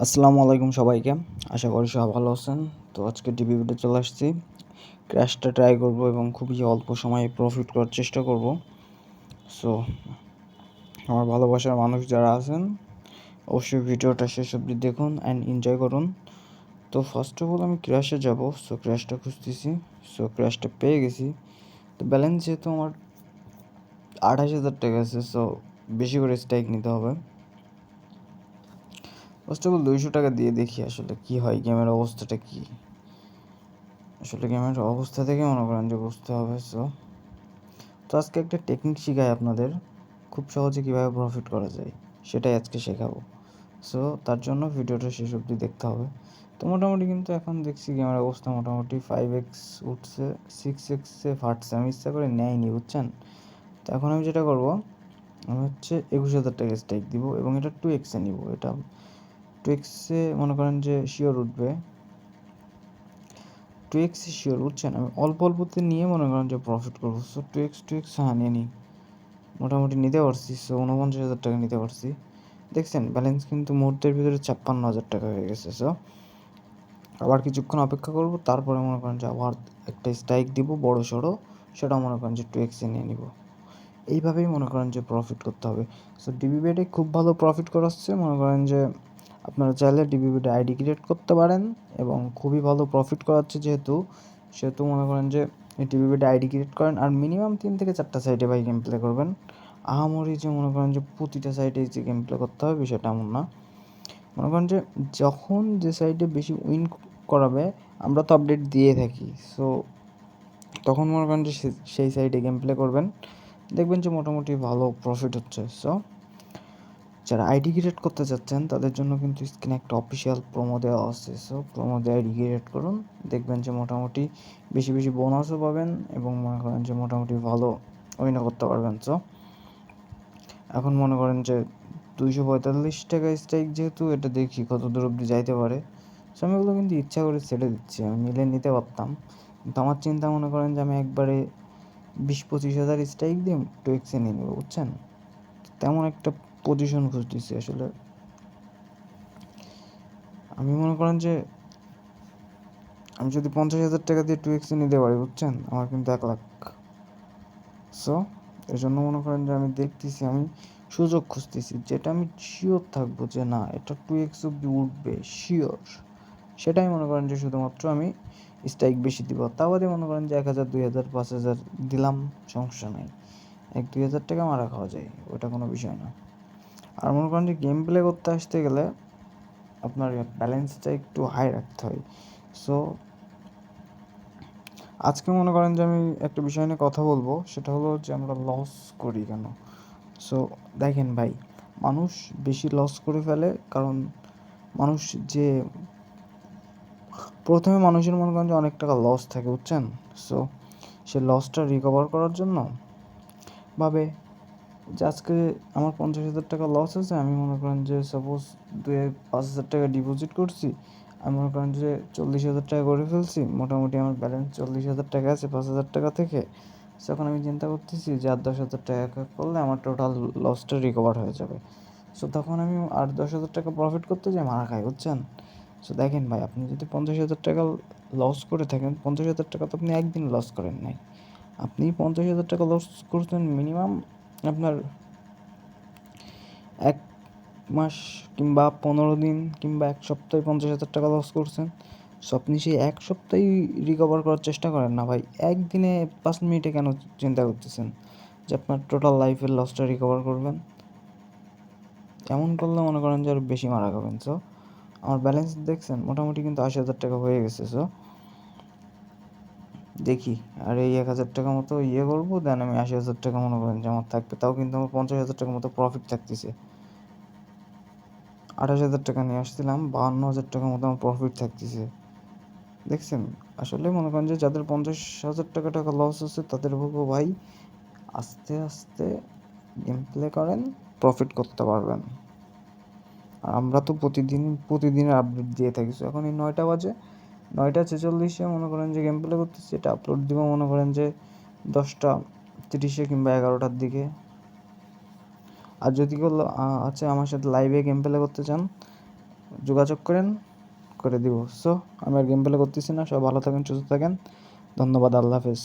আসসালামু আলাইকুম সবাইকে। আশা করি সবাই ভালো আছেন। তো আজকে ভিডিও চলে আসছি। ক্র্যাশটা ট্রাই করব এবং খুবই অল্প সময়ে প্রফিট করার চেষ্টা করব। সো আমার ভালোবাসার মানুষ যারা আছেন, অবশ্যই ভিডিওটা শেষ অবধি দেখুন অ্যান্ড এনজয় করুন। তো ফার্স্ট অফ অল আমি ক্র্যাশে যাব। সো ক্র্যাশটা খুঁজতেছি। সো ক্র্যাশটা পেয়ে গেছি। তো ব্যালেন্স যেহেতু আমার আঠাশ হাজার টাকা আছে সো বেশি করে স্ট্রাইক নিতে হবে। ফার্স্ট অফ অল দুইশো টাকা দিয়ে দেখি আসলে কি হয়, গেমের অবস্থাটা কি। আসলে গেমের অবস্থা থেকে মনে করেন যে বুঝতে হবে সো তো আজকে একটা টেকনিক শেখাই আপনাদের, খুব সহজে কীভাবে প্রফিট করা যায়, সেটাই আজকে শেখাবো। সো তার জন্য ভিডিওটা শেষ অবধি দেখতে হবে। তো মোটামুটি কিন্তু এখন দেখছি গেমের অবস্থা মোটামুটি ফাইভ এক্স উঠছে সিক্স এক্সে ফাটছে। আমি ইচ্ছা করে নেয়নি, বুঝছেন? তো এখন আমি যেটা করব, আমি হচ্ছে একুশ হাজার টাকা স্ট্রাইক দিব এবং এটা টু এক্সে নিব। এটা টু এক্সে মনে করেন যে শিওর উঠবে। টু এক্সে শিওর বুঝছেন আমি অল্প অল্পতে নিয়ে মনে করেন যে প্রফিট করব। So two X two X হ্যাঁ নিয়ে নিই মোটামুটি নিতে পারছি। সো উনপঞ্চাশ হাজার টাকা নিতে পারছি। দেখছেন ব্যালেন্স কিন্তু মুহূর্তের ভিতরে ছাপ্পান্ন হাজার টাকা হয়ে গেছে। সো আবার কিছুক্ষণ অপেক্ষা করব। তারপরে মনে করেন যে আবার একটা স্ট্রাইক দিব, বড় সড়ো। সেটাও মনে করেন যে টু এক্সে নিয়ে নিব। এইভাবেই মনে করেন যে প্রফিট করতে হবে। সো ডিবি বেডে খুব ভালো প্রফিট করাচ্ছে। মনে করেন যে আপনারা চাইলে ডিবিবিতে আইডি ক্রিয়েট করতে পারেন এবং খুবই ভালো প্রফিট করাচ্ছে যেহেতু, সেহেতু মনে করেন যে টিভিবিতে আইডি ক্রিয়েট করেন আর মিনিমাম তিন থেকে চারটা সাইডে ভাই গেম প্লে করবেন। আহামরি যে মনে করেন যে প্রতিটা সাইডে যে গেম প্লে করতে হবে বিষয়টা এমন না। মনে করেন যে যখন যে সাইডে বেশি উইন করাবে, আমরা তো আপডেট দিয়ে থাকি। সো তখন মনে করেন যে সেই সাইডে গেম প্লে করবেন। দেখবেন যে মোটামুটি ভালো প্রফিট হচ্ছে। সো যারা আইডি ক্রিয়েট করতে চাচ্ছেন তাদের জন্য কিন্তু স্ক্রিনে একটা অফিসিয়াল প্রোমো দেওয়া আছে। সো প্রোমো দিয়ে আইডি ক্রিয়েট করুন, দেখবেন যে মোটামুটি বেশি বেশি বোনাসও পাবেন এবং মনে করেন যে মোটামুটি ভালো উইনও করতে পারবেন। সো এখন মনে করেন যে দুইশো পঁয়তাল্লিশ টাকা স্ট্রাইক যেহেতু, এটা দেখি কত দূর অব্দি যাইতে পারে। সো আমি ওগুলো কিন্তু ইচ্ছা করে ছেড়ে দিচ্ছি, আমি নিলে নিতে পারতাম। কিন্তু আমার চিন্তা মনে করেন যে আমি একবারে বিশ পঁচিশ হাজার স্ট্রাইক দিয়ে টু এক্সে নিয়ে নেব, বুঝছেন? তেমন একটা পজিশন খুঁজতেছি আসলে। আমি মনে করেন যে, আমি যদি পঞ্চাশ হাজার টাকা দিয়ে টু এক্সে নিতে পারি, বুঝছেন? আমার কিন্তু এক লাখ। সো এই জন্য মনে করেন যে আমি দেখতেছি, আমি সুযোগ খুঁজতেছি, যেটা আমি শিওর থাকব যে না, এটা টু এক্স অব্দি উঠবে শিওর সেটাই মনে করেন যে শুধুমাত্র আমি স্ট্রাইক বেশি দিব। তা বাদে মনে করেন যে এক হাজার, দুই হাজার, পাঁচ হাজার দিলাম, সমস্যা নাই। এক, দুই হাজার টাকা মারা খাওয়া যায়, ওটা কোনো বিষয় না। আর মনে করেন যে গেম প্লে করতে আসতে গেলে আপনার ব্যালেন্সটা একটু হাই রাখতে হয়। সো আজকে মনে করেন যে আমি একটা বিষয় নিয়ে কথা বলব, সেটা হলো যে আমরা লস করি কেন? সো দেখেন ভাই, মানুষ বেশি লস করে ফেলে কারণ মানুষ যে, প্রথমে মানুষের মনে করেন যে অনেক টাকা লস থাকে, বুঝছেন? সো সে লসটা রিকভার করার জন্য ভাবে যে আজকে আমার পঞ্চাশ হাজার টাকা লস আছে আমি মনে করেন যে সাপোজ দুই পাঁচ হাজার টাকা ডিপোজিট করছি আমি মনে করেন যে চল্লিশ হাজার টাকা করে ফেলছি মোটামুটি আমার ব্যালেন্স চল্লিশ হাজার টাকা আছে পাঁচ হাজার টাকা থেকে তখন আমি চিন্তা করতেছি যে আট দশ হাজার টাকা করলে আমার টোটাল লসটা রিকভার হয়ে যাবে সো তখন আমি আট দশ হাজার টাকা প্রফিট করতে যাই মারা খাই বুঝছেন সো দেখেন ভাই আপনি যদি পঞ্চাশ হাজার টাকা লস করে থাকেন পঞ্চাশ হাজার টাকা তো আপনি একদিন লস করেন নাই আপনি পঞ্চাশ হাজার টাকা লস করছেন মিনিমাম আপনার এক মাস কিংবা পনেরো দিন কিংবা এক সপ্তাহে পঞ্চাশ হাজার টাকা লস করছেন। সো আপনি সেই এক সপ্তাহেই রিকভার করার চেষ্টা করেন না ভাই। একদিনে পাঁচ মিনিটে কেন চিন্তা করতেছেন যে আপনার টোটাল লাইফের লসটা রিকভার করবেন? এমন করলে মনে করেন যে আরও বেশি মারা খাবেন। সো আমার ব্যালেন্স দেখছেন, মোটামুটি কিন্তু আশি হাজার টাকা হয়ে গেছে। সো দেখি। আর এই এক হাজার টাকা মতো ইয়ে করব দেন আমি আশি হাজার টাকা মনে করেন যে আমার থাকবে। তাও কিন্তু আমার পঞ্চাশ হাজার টাকার মতো প্রফিট থাকতেছে। আঠাশ হাজার টাকা নিয়ে আসছিলাম, বাহান্ন হাজার টাকার মতো আমার প্রফিট থাকতেছে। দেখছেন? আসলে মনে করেন যে যাদের পঞ্চাশ হাজার টাকা টাকা লস হচ্ছে তাদের বলব ভাই আস্তে আস্তে গেম প্লে করেন প্রফিট করতে পারবেন। আর আমরা তো প্রতিদিন, প্রতিদিনের আপডেট দিয়ে থাকি। এখন এই নয়টা বাজে। নয়টা ছেচল্লিশে মনে করেন যে গেম প্লে করতেছি, এটা আপলোড দিব মনে করেন যে দশটা তিরিশে কিংবা এগারোটার দিকে। আর যদি কেউ আছে আমার সাথে লাইভে গেম প্লে করতে চান, যোগাযোগ করেন, করে দিব। সো আমি আর গেম প্লে করতেছি না সব ভালো থাকেন, সুস্থ থাকেন। ধন্যবাদ, আল্লাহ হাফেজ।